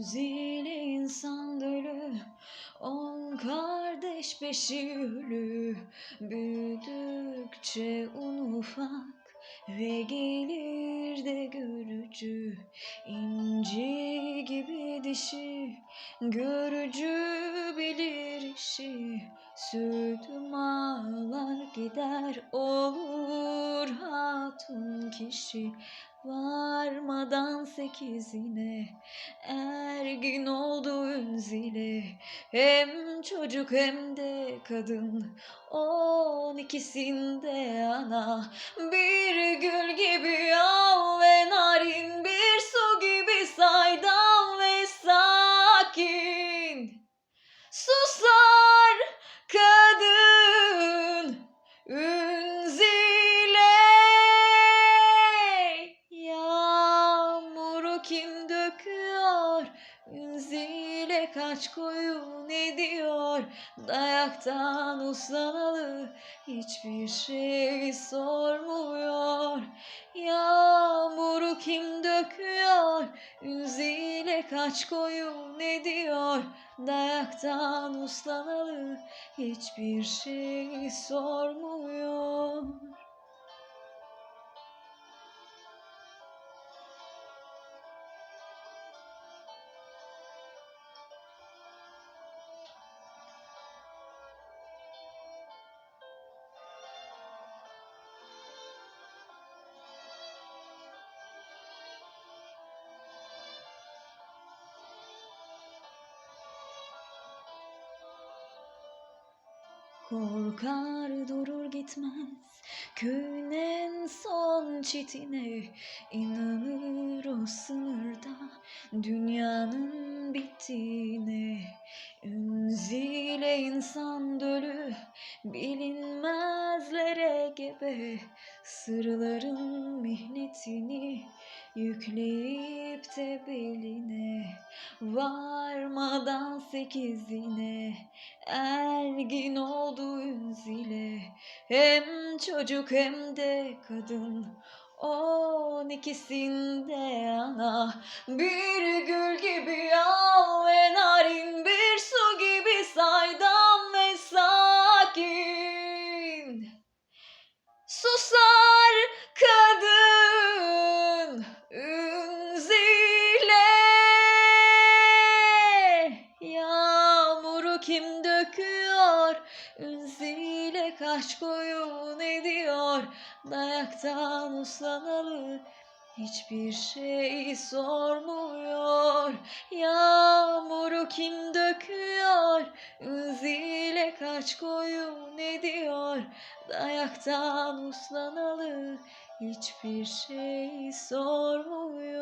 Zile insan dölü, on kardeş beşi ölü. Büyüdükçe un ufak ve gelir de görücü. İnci gibi dişi, görücü bilir işi. Sütüm ağlar gider olur hatun kişi. Varmadan sekizine ergin oldu zile Hem çocuk hem de kadın on ikisinde ana. Bir gül gibi al ve narin kim döküyor? Ünzile kaç koyun ediyor? Dayaktan uslanalı Hiçbir şey sormuyor. Yağmuru kim döküyor? Ünzile kaç koyun ediyor? Dayaktan uslanalı Hiçbir şey sormuyor Korkar durur gitmez köyün son çitine inanır o sınırda dünyanın bittiğine. Ünzile insan dölü bilinmezlere gebe Sırların mihnetini yükleyip de beline Varmadan sekizine ergin oldu zile. Hem çocuk hem de kadın on ikisinde ana. Bir gül gibi Susar kadın ünzile Yağmuru kim döküyor? Ünzile kaç koyun ediyor? Dayaktan uslanalı Hiçbir şey sormuyor. Yağmuru kim döküyor? Ünzile kaç koyun ediyor Dayaktan uslanalı Hiçbir şey sormuyor